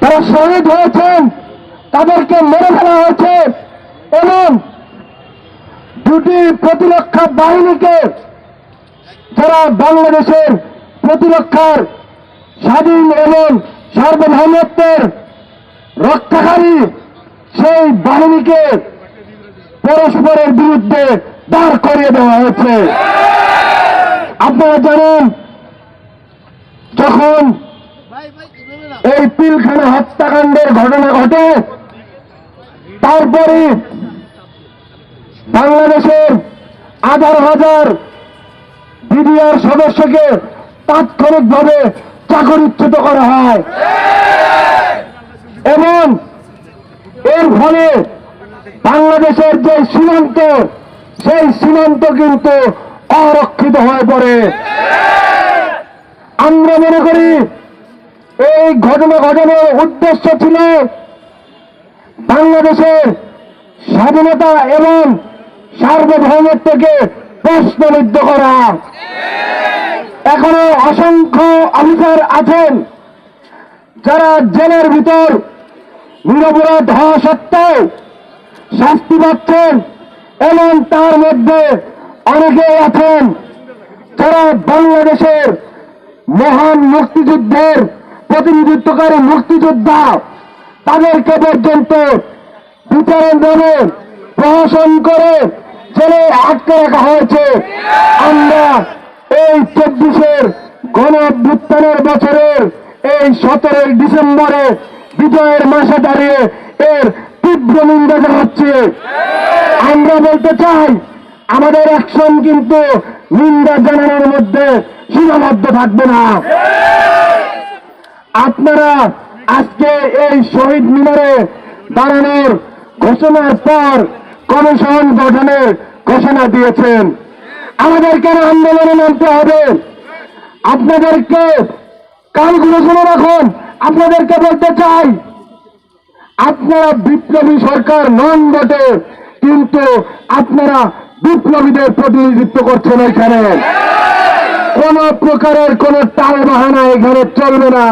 তারা শহীদ হয়েছেন তাদেরকে মেরে ফেলা হয়েছে এবং দুটি প্রতিরক্ষা বাহিনীকে যারা বাংলাদেশের প্রতিরক্ষার স্বাধীন এবং সার্বভৌমত্বের রক্ষাকারী, সেই বাহিনীকে পরস্পরের বিরুদ্ধে দাঁড় করিয়ে দেওয়া হয়েছে। আপনারা জানেন, যখন এই পিলখানা হত্যাকাণ্ডের ঘটনা ঘটে। তারপরে বাংলাদেশের হাজার হাজার বিডিআর সদস্যকে তাৎক্ষণিকভাবে চাকরিচ্যুত করা হয়। এবং এর ফলে বাংলাদেশের যে সীমান্ত, সেই সীমান্ত কিন্তু অরক্ষিত হয়ে পড়ে। আমরা মনে করি এই ঘটনা ঘটনার উদ্দেশ্য ছিল বাংলাদেশের স্বাধীনতা এবং সার্বভৌমত্বকে প্রশ্নবিদ্ধ করা। এখনও অসংখ্য অফিসার আছেন যারা জেলের ভিতর নিরপরাধ হওয়া সত্ত্বেও শাস্তি পাচ্ছেন এবং তার মধ্যে অনেকেই আছেন যারা বাংলাদেশের মহান মুক্তিযুদ্ধের প্রতিনিধিত্বকারী মুক্তিযোদ্ধা তাদেরকে পর্যন্ত বিচারের নামে প্রহসন করে জেলে আটকে রাখা হয়েছে। আমরা এই চব্বিশের গণ বছরের এই সতেরোই ডিসেম্বরে বিজয়ের মাসে দাঁড়িয়ে এর তীব্র নিন্দা জানাচ্ছি। আমরা বলতে চাই, আমাদের অ্যাকশন কিন্তু নিন্দা জানানোর মধ্যে সীমাবদ্ধ থাকবে না। আপনারা আজকে এই শহীদ মিনারে দাঁড়ানোর ঘোষণার পর কমিশন গঠনের ঘোষণা দিয়েছেন। আমাদের কেন আন্দোলনে নামতে হবে? আপনাদেরকে কানগুলো শুনে রাখুন, আপনাদেরকে বলতে চাই, আপনারা বিপ্লবী সরকার নন বটে, কিন্তু আপনারা বিপ্লবীদের প্রতিনিধিত্ব করছেন এখানে। কোন প্রকারের কোন টাল বাহানা এখানে চলবে না।